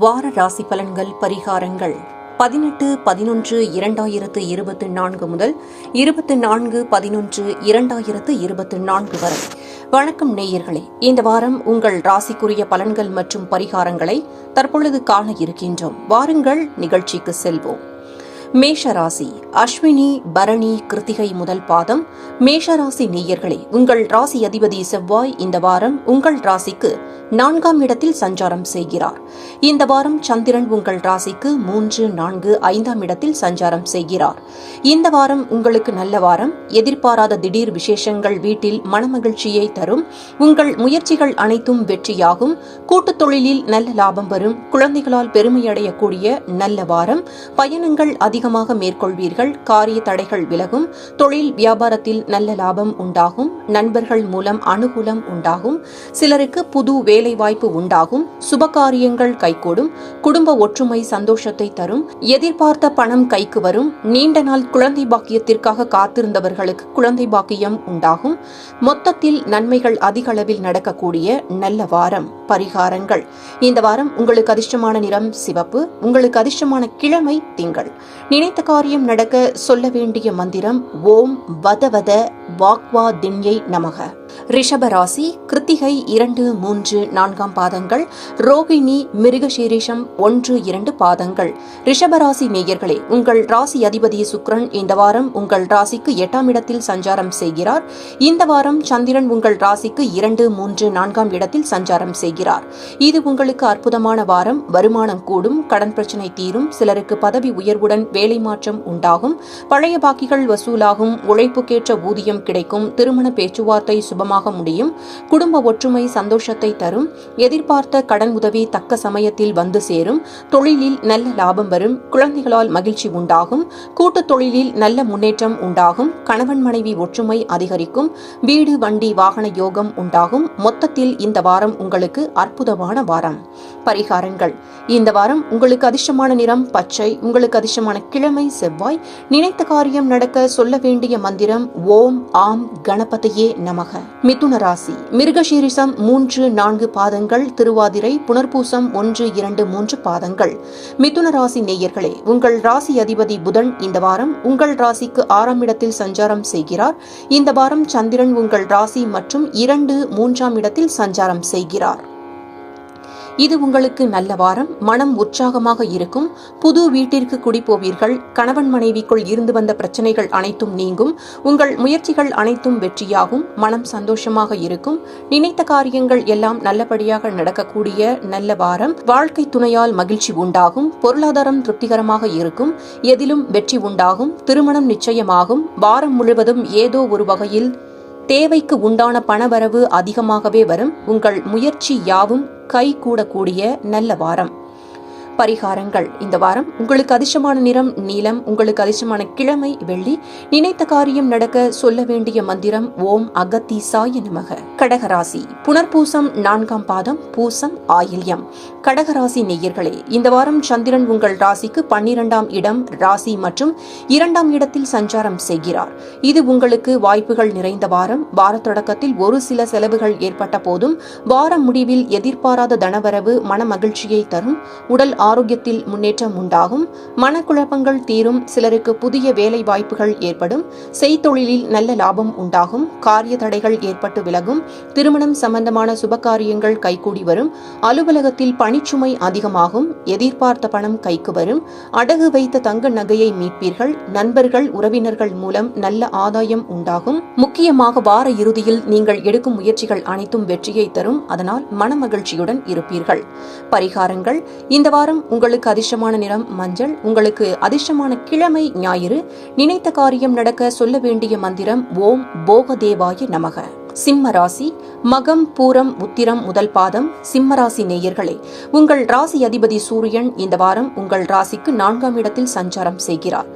வார ராசி பலன்கள் பரிகாரங்கள். பதினெட்டு பதினொன்று இரண்டாயிரத்து இருபத்தி நான்கு முதல் இருபத்தி நான்கு பதினொன்று இரண்டாயிரத்து இருபத்தி நான்கு வரை. வணக்கம் நேயர்களே. இந்த வாரம் உங்கள் ராசிக்குரிய பலன்கள் மற்றும் பரிகாரங்களை தற்பொழுது காண இருக்கின்றோம். வாருங்கள் நிகழ்ச்சிக்கு செல்வோம். மேஷராசி அஸ்வினி பரணி கிருத்திகை முதல் பாதம். மேஷராசி நேயர்களே உங்கள் ராசி அதிபதி செவ்வாய் இந்த வாரம் உங்கள் ராசிக்கு நான்காம் இடத்தில் சஞ்சாரம் செய்கிறார். இந்த வாரம் சந்திரன் உங்கள் ராசிக்கு மூன்று நான்கு ஐந்தாம் இடத்தில் சஞ்சாரம் செய்கிறார். இந்த வாரம் உங்களுக்கு நல்ல வாரம். எதிர்பாராத திடீர் விசேஷங்கள் வீட்டில் மனமகிழ்ச்சியை தரும். உங்கள் முயற்சிகள் அனைத்தும் வெற்றியாகும். கூட்டுத் தொழிலில் நல்ல லாபம் வரும். குழந்தைகளால் பெருமையடையக்கூடிய நல்ல வாரம். பயணங்கள் அதிக அதிகமாக மேற்கொள்வீர்கள். காரிய தடைகள் விலகும். தொழில் வியாபாரத்தில் நல்ல லாபம் உண்டாகும். நண்பர்கள் மூலம் அனுகூலம் உண்டாகும். சிலருக்கு புது வேலைவாய்ப்பு உண்டாகும். சுபகாரியங்கள் கைகூடும். குடும்ப ஒற்றுமை சந்தோஷத்தை தரும். எதிர்பார்த்த பணம் கைக்கு வரும். நீண்ட நாள் குழந்தை பாக்கியத்திற்காக காத்திருந்தவர்களுக்கு குழந்தை பாக்கியம் உண்டாகும். மொத்தத்தில் நன்மைகள் அதிக அளவில் நடக்கக்கூடிய நல்ல வாரம் பரிகாரங்கள். இந்த வாரம் உங்களுக்கு அதிர்ஷ்டமான நிறம் சிவப்பு. உங்களுக்கு அதிர்ஷ்டமான கிழமை திங்கள். நினைத்த காரியம் நடக்க சொல்ல வேண்டிய மந்திரம் ஓம் வதவத வாக்வா திண்யை நமக. ரிஷபராசி கிருத்திகை இரண்டு மூன்று நான்காம் பாதங்கள் ரோகிணி மிருகசீரிஷம் ஒன்று இரண்டு பாதங்கள். ரிஷபராசி நேயர்களே உங்கள் ராசி அதிபதி சுக்ரன் இந்த வாரம் உங்கள் ராசிக்கு எட்டாம் இடத்தில் சஞ்சாரம் செய்கிறார். இந்த வாரம் சந்திரன் உங்கள் ராசிக்கு இரண்டு மூன்று நான்காம் இடத்தில் சஞ்சாரம் செய்கிறார். இது உங்களுக்கு அற்புதமான வாரம். வருமானம் கூடும் கடன் பிரச்சினை தீரும் சிலருக்கு பதவி உயர்வுடன் வேலை மாற்றம் உண்டாகும். பழைய பாக்கிகள் வசூலாகும் உழைப்புக்கேற்ற ஊதியம் கிடைக்கும் திருமண பேச்சுவார்த்தை சுப சுபமாக முடியும். குடும்ப ஒற்றுமை சந்தோஷத்தை தரும். எதிர்பார்த்த கடன் உதவி தக்க சமயத்தில் வந்து சேரும். தொழிலில் நல்ல லாபம் வரும். குழந்தைகளால் மகிழ்ச்சி உண்டாகும். கூட்டுத் தொழிலில் நல்ல முன்னேற்றம் உண்டாகும். கணவன் மனைவி ஒற்றுமை அதிகரிக்கும். வீடு வண்டி வாகன யோகம் உண்டாகும். மொத்தத்தில் இந்த வாரம் உங்களுக்கு அற்புதமான வாரம். பரிகாரங்கள். இந்த வாரம் உங்களுக்கு அதிர்ஷ்டமான நிறம் பச்சை. உங்களுக்கு அதிர்ஷ்டமான கிழமை செவ்வாய். நினைத்த காரியம் நடக்க சொல்ல வேண்டிய மந்திரம் ஓம் ஆம் கணபதியே நமக. மிதுன ராசி. மிருகசீரிசம் மூன்று நான்கு பாதங்கள் திருவாதிரை புனர்பூசம் ஒன்று இரண்டு மூன்று பாதங்கள். மிதுன ராசி நேயர்களே உங்கள் ராசி அதிபதி புதன் இந்த வாரம் உங்கள் ராசிக்கு ஆறாம் இடத்தில் சஞ்சாரம் செய்கிறார். இந்த வாரம் சந்திரன் உங்கள் ராசி மற்றும் இரண்டு மூன்றாம் இடத்தில் சஞ்சாரம் செய்கிறார். இது உங்களுக்கு நல்ல வாரம் மனம் உற்சாகமாக இருக்கும். புது வீட்டிற்கு குடிப்போவீர்கள் கணவன் மனைவிக்குள் இருந்து வந்த பிரச்சனைகள் அனைத்தும் நீங்கும். உங்கள் முயற்சிகள் அனைத்தும் வெற்றியாகும். மனம் சந்தோஷமாக இருக்கும். நினைத்த காரியங்கள் எல்லாம் நல்லபடியாக நடக்கக்கூடிய நல்ல வாரம். வாழ்க்கை துணையால் மகிழ்ச்சி உண்டாகும். பொருளாதாரம் திருப்திகரமாக இருக்கும். எதிலும் வெற்றி உண்டாகும். திருமணம் நிச்சயமாகும். வாரம் முழுவதும் ஏதோ ஒரு வகையில் தேவைக்கு உண்டான பணவரவு அதிகமாகவே வரும். உங்கள் முயற்சி யாவும் கை கூடக்கூடிய நல்ல வாரம். பரிகாரங்கள். இந்த வாரம் உங்களுக்கு அதிர்ஷ்டமான நிறம் நீலம் உங்களுக்கு அதிர்ஷ்டமான கிழமை வெள்ளி. நினைத்த காரியம் நடக்க சொல்ல வேண்டிய மந்திரம் ஓம் அகத்தீசாய நமக. கடகராசி. புனர்பூசம் நான்காம் பாதம் பூசம் ஆயில்யம். கடகராசி நேயர்களே இந்த வாரம் சந்திரன் உங்கள் ராசிக்கு பன்னிரெண்டாம் இடம் ராசி மற்றும் இரண்டாம் இடத்தில் சஞ்சாரம் செய்கிறார். இது உங்களுக்கு வாய்ப்புகள் நிறைந்த வாரம். வார தொடக்கத்தில் ஒரு சில செலவுகள் ஏற்பட்ட போதும் வார முடிவில் எதிர்பாராத தனவரவு மன மகிழ்ச்சியை தரும். உடல் ஆரோக்கியத்தில் முன்னேற்றம் உண்டாகும். மனக்குழப்பங்கள் தீரும். சிலருக்கு புதிய வேலை வாய்ப்புகள் ஏற்படும். செய்தொழிலில் நல்ல லாபம் உண்டாகும். காரிய தடைகள் ஏற்பட்டு விலகும். திருமணம் சம்பந்தமான சுபகாரியங்கள் கைகூடி வரும். அலுவலகத்தில் பணிச்சுமை அதிகமாகும். எதிர்பார்த்த பணம் கைக்கு வரும். அடகு வைத்த தங்க நகையை மீட்பீர்கள். நண்பர்கள் உறவினர்கள் மூலம் நல்ல ஆதாயம் உண்டாகும். முக்கியமாக வார இறுதியில் நீங்கள் எடுக்கும் முயற்சிகள் அனைத்தும் வெற்றியை தரும். அதனால் மனமகிழ்ச்சியுடன் இருப்பீர்கள். பரிகாரங்கள். இந்த வாரம் உங்களுக்கு அதிர்ஷ்டமான நிறம் மஞ்சள் உங்களுக்கு அதிர்ஷ்டமான கிழமை ஞாயிறு. நினைத்த காரியம் நடக்க சொல்ல வேண்டிய மந்திரம் ஓம் போகதேவாய நமக. சிம்ம ராசி மகம் பூரம் உத்திரம் முதல் பாதம் சிம்மராசி நேயர்களே உங்கள் ராசி அதிபதி சூரியன் இந்த வாரம் உங்கள் ராசிக்கு நான்காம் இடத்தில் சஞ்சாரம் செய்கிறார்.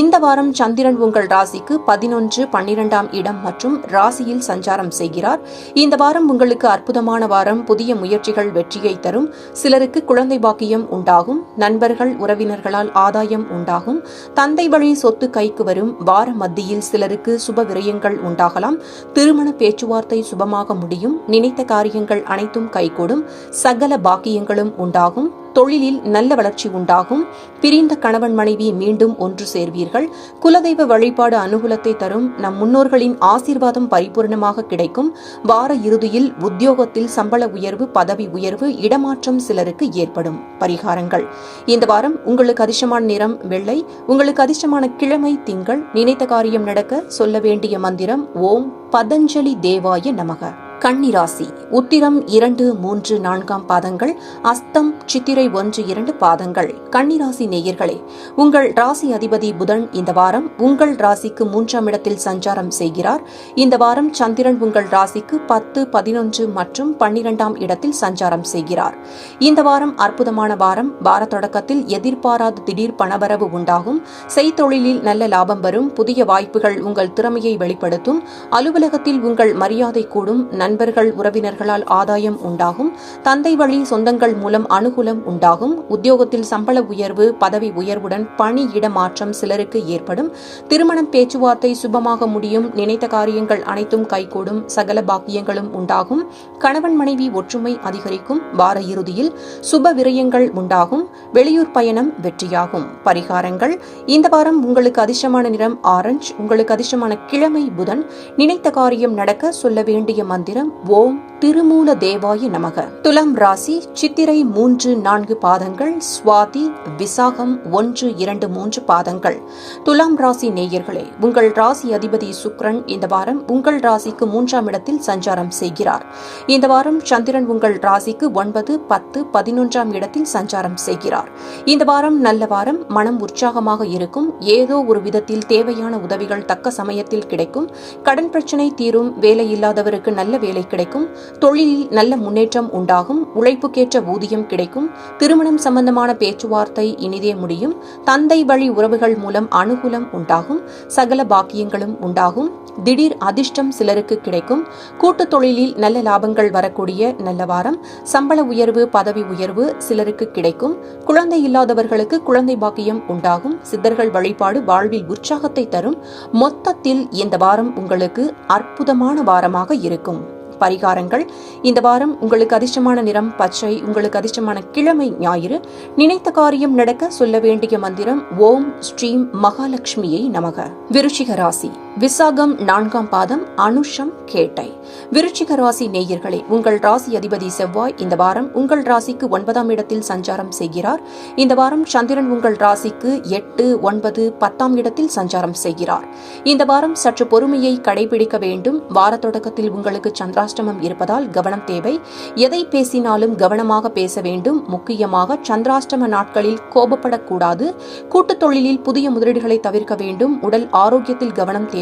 இந்த வாரம் சந்திரன் உங்கள் ராசிக்கு பதினொன்று பன்னிரெண்டாம் இடம் மற்றும் ராசியில் சஞ்சாரம் செய்கிறார். இந்த வாரம் உங்களுக்கு அற்புதமான வாரம் புதிய முயற்சிகள் வெற்றியை தரும் சிலருக்கு குழந்தை பாக்கியம் உண்டாகும் நண்பர்கள் உறவினர்களால் ஆதாயம் உண்டாகும் தந்தை வழி சொத்து கைக்கு வரும் வார மத்தியில் சிலருக்கு சுப விரயங்கள் உண்டாகலாம் திருமண பேச்சுவார்த்தை சுபமாக முடியும். முடியும் நினைத்த காரியங்கள் அனைத்தும் கைகூடும் சகல பாக்கியங்களும் உண்டாகும் தொழிலில் நல்ல வளர்ச்சி உண்டாகும் பிரிந்த கணவன் மனைவி மீண்டும் ஒன்று சேர்வீர்கள் குலதெய்வ வழிபாடு அனுகூலத்தை தரும் நம் முன்னோர்களின் ஆசீர்வாதம் பரிபூர்ணமாக கிடைக்கும் வார இறுதியில் உத்தியோகத்தில் சம்பள உயர்வு பதவி உயர்வு இடமாற்றம் சிலருக்கு ஏற்படும் பரிகாரங்கள். இந்த வாரம் உங்களுக்கு அதிர்ஷ்டமான நிறம் வெள்ளை உங்களுக்கு அதிர்ஷ்டமான கிழமை திங்கள் நினைத்த காரியம் நடக்க சொல்ல வேண்டிய மந்திரம் ஓம் பதஞ்சலி தேவாய நமக. கன்னிராசி உத்திரம் இரண்டு மூன்று நான்காம் பாதங்கள் அஸ்தம் சித்திரை ஒன்று இரண்டு பாதங்கள். கன்னிராசி நேயர்களே உங்கள் ராசி அதிபதி புதன் இந்த வாரம் உங்கள் ராசிக்கு மூன்றாம் இடத்தில் சஞ்சாரம் செய்கிறார். இந்த வாரம் சந்திரன் உங்கள் ராசிக்கு பத்து பதினொன்று மற்றும் பன்னிரெண்டாம் இடத்தில் சஞ்சாரம் செய்கிறார். இந்த வாரம் அற்புதமான வாரம். வார தொடக்கத்தில் எதிர்பாராத திடீர் பணவரவு உண்டாகும். செய்தொழிலில் நல்ல லாபம் வரும். புதிய வாய்ப்புகள் உங்கள் திறமையை வெளிப்படுத்தும். அலுவலகத்தில் உங்கள் மரியாதை கூடும். நண்பர்கள் உறவினர்களால் ஆதாயம் உண்டாகும். தந்தை வழி சொந்தங்கள் மூலம் அனுகூலம் உண்டாகும். உத்தியோகத்தில் சம்பள உயர்வு பதவி உயர்வுடன் பணி இட மாற்றம் சிலருக்கு ஏற்படும். திருமணம் பேச்சுவார்த்தை சுபமாக முடியும். நினைத்த காரியங்கள் அனைத்தும் கைகூடும். சகல பாக்கியங்களும் உண்டாகும். கணவன் மனைவி ஒற்றுமை அதிகரிக்கும். வார இறுதியில் சுப விரயங்கள் உண்டாகும். வெளியூர் பயணம் வெற்றியாகும். பரிகாரங்கள். இந்த வாரம் உங்களுக்கு அதிர்ஷ்டமான நிறம் ஆரஞ்சு உங்களுக்கு அதிர்ஷ்டமான கிழமை புதன். நினைத்த காரியம் நடக்க சொல்ல வேண்டிய மந்திரம் ஓம் திருமூல தேவாய நமக. துலாம் ராசி சித்திரை மூன்று நான்கு பாதங்கள் சுவாதி விசாகம் ஒன்று இரண்டு மூன்று பாதங்கள். துலாம் ராசி நேயர்களே உங்கள் ராசி அதிபதி சுக்ரன் இந்த வாரம் உங்கள் ராசிக்கு மூன்றாம் இடத்தில் சஞ்சாரம் செய்கிறார். இந்த வாரம் சந்திரன் உங்கள் ராசிக்கு ஒன்பது பத்து பதினொன்றாம் இடத்தில் சஞ்சாரம் செய்கிறார். இந்த வாரம் நல்ல வாரம் மனம் உற்சாகமாக இருக்கும். ஏதோ ஒரு விதத்தில் தேவையான உதவிகள் தக்க சமயத்தில் கிடைக்கும். கடன் பிரச்சினை தீரும். வேலை இல்லாதவருக்கு நல்ல வேலை கிடைக்கும். தொழிலில் நல்ல முன்னேற்றம் உண்டாகும். உழைப்புக்கேற்ற ஊதியம் கிடைக்கும். திருமணம் சம்பந்தமான பேச்சுவார்த்தை இனிதே முடியும். தந்தை வழி உறவுகள் மூலம் அனுகூலம் உண்டாகும். சகல பாக்கியங்களும் உண்டாகும். திடீர் அதிர்ஷ்டம் சிலருக்கு கிடைக்கும். கூட்டுத் தொழிலில் நல்ல லாபங்கள் வரக்கூடிய நல்ல வாரம். சம்பள உயர்வு பதவி உயர்வு சிலருக்கு கிடைக்கும். குழந்தை இல்லாதவர்களுக்கு குழந்தை பாக்கியம் உண்டாகும். சித்தர்கள் வழிபாடு வாழ்வில் உற்சாகத்தை தரும். மொத்தத்தில் இந்த வாரம் உங்களுக்கு அற்புதமான வாரமாக இருக்கும். பரிகாரங்கள். இந்த வாரம் உங்களுக்கு அதிர்ஷ்டமான நிறம் பச்சை உங்களுக்கு அதிர்ஷ்டமான கிழமை ஞாயிறு. நினைத்த காரியம் நடக்க சொல்ல வேண்டிய மந்திரம் ஓம் ஸ்ரீம் மகாலட்சுமியை நமக. விருச்சிக ராசி. விசாகம் நான்காம் பாதம் அனுஷம் கேட்டை. விருச்சிக ராசி நேயர்களே உங்கள் ராசி அதிபதி செவ்வாய் இந்த வாரம் உங்கள் ராசிக்கு ஒன்பதாம் இடத்தில் சஞ்சாரம் செய்கிறார். இந்த வாரம் சந்திரன் உங்கள் ராசிக்கு எட்டு ஒன்பது பத்தாம் இடத்தில் சஞ்சாரம் செய்கிறார். இந்த வாரம் சற்று பொறுமையை கடைபிடிக்க வேண்டும். வார தொடக்கத்தில் உங்களுக்கு சந்திராஷ்டமம் இருப்பதால் கவனம் தேவை. எதை பேசினாலும் கவனமாக பேச வேண்டும். முக்கியமாக சந்திராஷ்டம நாட்களில் கோபப்படக்கூடாது. கூட்டுத் தொழிலில் புதிய முதலீடுகளை தவிர்க்க வேண்டும். உடல் ஆரோக்கியத்தில் கவனம் தேவை.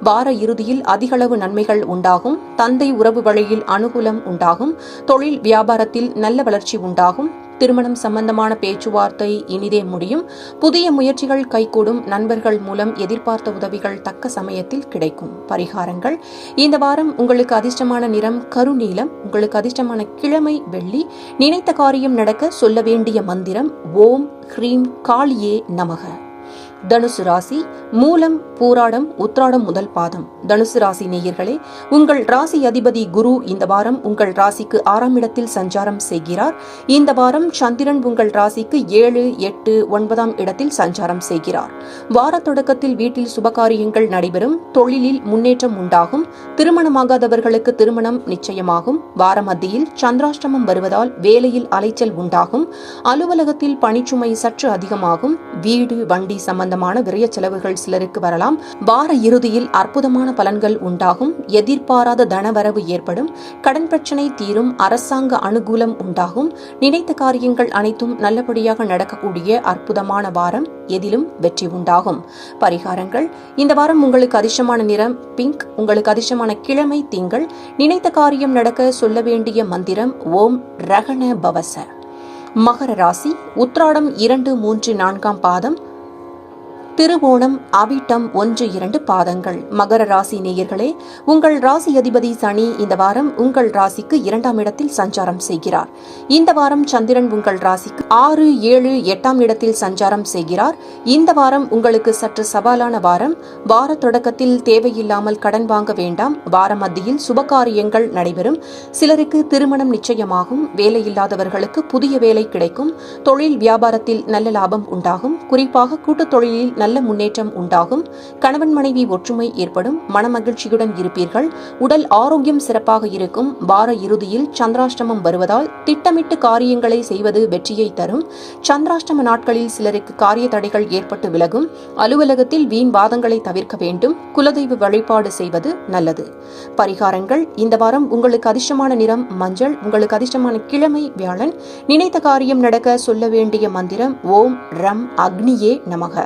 வார இறுதியில் அதிகளவு நன்மைகள் உண்டாகும். தந்தை உறவு வழியில் அனுகூலம் உண்டாகும். தொழில் வியாபாரத்தில் நல்ல வளர்ச்சி உண்டாகும். திருமணம் சம்பந்தமான பேச்சுவார்த்தை இனிதே முடியும். புதிய முயற்சிகள் கைகூடும். நண்பர்கள் மூலம் எதிர்பார்த்த உதவிகள் தக்க சமயத்தில் கிடைக்கும். பரிகாரங்கள். இந்த வாரம் உங்களுக்கு அதிர்ஷ்டமான நிறம் கருநீலம். உங்களுக்கு அதிர்ஷ்டமான கிழமை வெள்ளி. நினைத்த காரியம் நடக்க சொல்ல வேண்டிய மந்திரம் ஓம் ஹ்ரீம் காளியே நமக. தனுசு ராசி மூலம் பூராடம் உத்ராடம் முதல் பாதம். தனுசு ராசி நேயர்களே உங்கள் ராசி அதிபதி குரு இந்த வாரம் உங்கள் ராசிக்கு ஆறாம் இடத்தில் சஞ்சாரம் செய்கிறார். இந்த வாரம் சந்திரன் உங்கள் ராசிக்கு ஏழு எட்டு ஒன்பதாம் இடத்தில் சஞ்சாரம் செய்கிறார். வார தொடக்கத்தில் வீட்டில் சுபகாரியங்கள் நடைபெறும். தொழிலில் முன்னேற்றம் உண்டாகும். திருமணமாகாதவர்களுக்கு திருமணம் நிச்சயமாகும். வார மத்தியில் சந்திராஷ்டமம் வருவதால் வேலையில் அலைச்சல் உண்டாகும். அலுவலகத்தில் பணிச்சுமை சற்று அதிகமாகும். வீடு வண்டி சம்பந்த சம்பந்தமான விரய செலவுகள் சிலருக்கு வரலாம். வார இறுதியில் அற்புதமான பலன்கள் உண்டாகும். எதிர்பாராத தனவரவு ஏற்படும். கடன் பிரச்சனை தீரும். அரசாங்க அனுகூலம் உண்டாகும். நினைத்த காரியங்கள் அனைத்தும் நல்லபடியாக நடக்கக்கூடிய அற்புதமான வாரம். எதிலும் வெற்றி உண்டாகும். பரிகாரங்கள். இந்த வாரம் உங்களுக்கு அதிர்ஷ்டமான நிறம் பிங்க் உங்களுக்கு அதிர்ஷ்டமான கிழமை திங்கள். நினைத்த காரியம் நடக்க சொல்ல வேண்டிய மந்திரம் ஓம் ரகண பவச மகர ராசி. உத்ராடம் இரண்டு மூன்று நான்காம் பாதம். திருவோணம் அவிட்டம் ஒன்று இரண்டு பாதங்கள். மகர ராசி நேயர்களே உங்கள் ராசி அதிபதி சனி இந்த வாரம் உங்கள் ராசிக்கு இரண்டாம் இடத்தில் சஞ்சாரம் செய்கிறார். இந்த வாரம் சந்திரன் உங்கள் ராசிக்கு ஆறு ஏழு எட்டாம் இடத்தில் சஞ்சாரம் செய்கிறார். இந்த வாரம் உங்களுக்கு சற்று சவாலான வாரம். வார தொடக்கத்தில் தேவையில்லாமல் கடன் வாங்க வேண்டாம். வார மத்தியில் சுபகாரியங்கள் நடைபெறும். சிலருக்கு திருமணம் நிச்சயமாகும். வேலையில்லாதவர்களுக்கு புதிய வேலை கிடைக்கும். தொழில் வியாபாரத்தில் நல்ல லாபம் உண்டாகும். குறிப்பாக கூட்டுத் தொழிலில் நல்ல முன்னேற்றம் உண்டாகும். கணவன் மனைவி ஒற்றுமை ஏற்படும். மனமகிழ்ச்சியுடன் இருப்பீர்கள். உடல் ஆரோக்கியம் சிறப்பாக இருக்கும். வார இறுதியில் சந்திராஷ்டமம் வருவதால் திட்டமிட்டு காரியங்களை செய்வது வெற்றியை தரும். சந்திராஷ்டம நாட்களில் சிலருக்கு காரிய தடைகள் ஏற்பட்டு விலகும். அலுவலகத்தில் வீண் வாதங்களை தவிர்க்க வேண்டும். குலதெய்வ வழிபாடு செய்வது நல்லது. பரிகாரங்கள். இந்த வாரம் உங்களுக்கு அதிர்ஷ்டமான நிறம் மஞ்சள் உங்களுக்கு அதிர்ஷ்டமான கிழமை வியாழன். நினைத்த காரியம் நடக்க சொல்ல வேண்டிய மந்திரம் ஓம் ரம் அக்னியே நமக.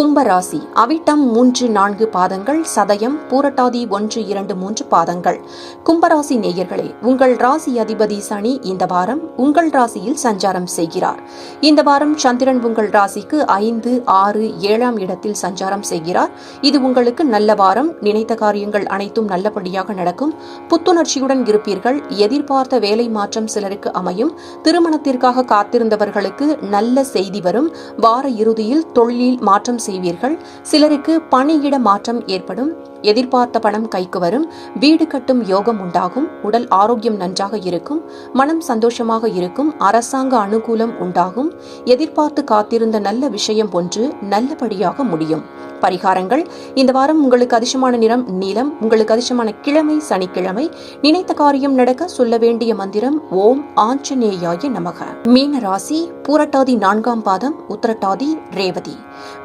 கும்பராசி அவிட்டம் மூன்று நான்கு பாதங்கள் சதயம் பூரட்டாதி ஒன்று இரண்டு மூன்று பாதங்கள். கும்பராசி நேயர்களே உங்கள் ராசி அதிபதி சனி இந்த வாரம் உங்கள் ராசியில் சஞ்சாரம் செய்கிறார். இந்த வாரம் சந்திரன் உங்கள் ராசிக்கு ஐந்து ஆறு ஏழாம் இடத்தில் சஞ்சாரம் செய்கிறார். இது உங்களுக்கு நல்ல வாரம். நினைத்த காரியங்கள் அனைத்தும் நல்லபடியாக நடக்கும். புத்துணர்ச்சியுடன் இருப்பீர்கள். எதிர்பார்த்த வேலை மாற்றம் சிலருக்கு அமையும். திருமணத்திற்காக காத்திருந்தவர்களுக்கு நல்ல செய்தி வரும். வார இறுதியில் தொழிலில் மாற்றம் செய்வீர்கள். சிலருக்கு பணியிட மாற்றம் ஏற்படும். எதிர்பார்த்த பணம் கைக்கு வரும். வீடு கட்டும் யோகம் உண்டாகும். உடல் ஆரோக்கியம் நன்றாக இருக்கும். மனம் சந்தோஷமாக இருக்கும். அரசாங்க அனுகூலம் உண்டாகும். எதிர்பார்த்து காத்திருந்த நல்ல விஷயம் ஒன்று நல்லபடியாக முடியும். பரிகாரங்கள். இந்த வாரம் உங்களுக்கு அதிர்ஷ்டமான நிறம் நீலம் உங்களுக்கு அதிர்ஷ்டமான கிழமை சனிக்கிழமை. நினைத்த காரியம் நடக்க சொல்ல வேண்டிய மந்திரம் ஓம் ஆஞ்சநேயாய நமக. மீன ராசி பூரட்டாதி நான்காம் பாதம் உத்தரட்டாதி ரேவதி.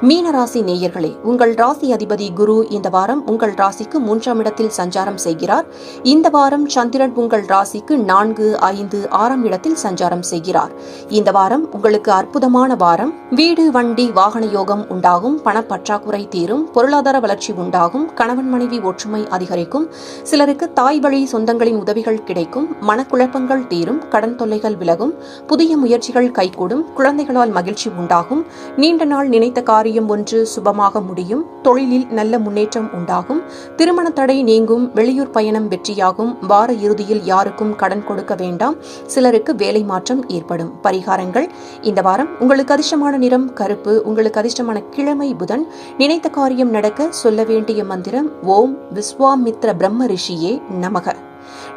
மீன ராசி நேயர்களே உங்கள் ராசி அதிபதி குரு இந்த வாரம் உங்கள் ராசிக்கு மூன்றாம் இடத்தில் சஞ்சாரம் செய்கிறார். இந்த வாரம் சந்திரன் உங்கள் ராசிக்கு நான்கு ஐந்து ஆறாம் இடத்தில் சஞ்சாரம் செய்கிறார். இந்த வாரம் உங்களுக்கு அற்புதமான வாரம். வீடு வண்டி வாகன யோகம் உண்டாகும். பணப்பற்றாக்குறை தீரும் பொருளாதார வளர்ச்சி உண்டாகும் கணவன் மனைவி ஒற்றுமை அதிகரிக்கும் சிலருக்கு தாய் வழி சொந்தங்களின் உதவிகள் கிடைக்கும் மனக்குழப்பங்கள் தீரும் கடன் தொல்லைகள் விலகும் புதிய முயற்சிகள் கைகூடும் குழந்தைகளால் மகிழ்ச்சி உண்டாகும் நீண்ட நாள் நினைத்த காரியம் ஒன்று சுபமாக முடியும் தொழிலில் நல்ல முன்னேற்றம் உண்டாகும் திருமண தடை நீங்கும் வெளியூர் பயணம் வெற்றியாகும் வார இறுதியில் யாருக்கும் கடன் கொடுக்க வேண்டாம் சிலருக்கு வேலை மாற்றம் ஏற்படும். பரிகாரங்கள். இந்த வாரம் உங்களுக்கு அதிர்ஷ்டமான நிறம் கருப்பு உங்களுக்கு அதிர்ஷ்டமான கிழமை புதன் நினைத்த காரியம் நடக்க சொல்ல வேண்டிய மந்திரம் ஓம் விஸ்வாமித்ர பிரம்ம ரிஷியே நமக.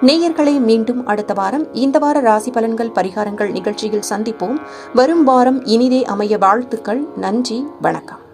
நேயர்களை மீண்டும் அடுத்த வாரம் இந்த வார ராசி பலன்கள் பரிகாரங்கள் நிகழ்ச்சியில் சந்திப்போம். வரும் வாரம் இனிதே அமைய வாழ்த்துக்கள். நன்றி வணக்கம்.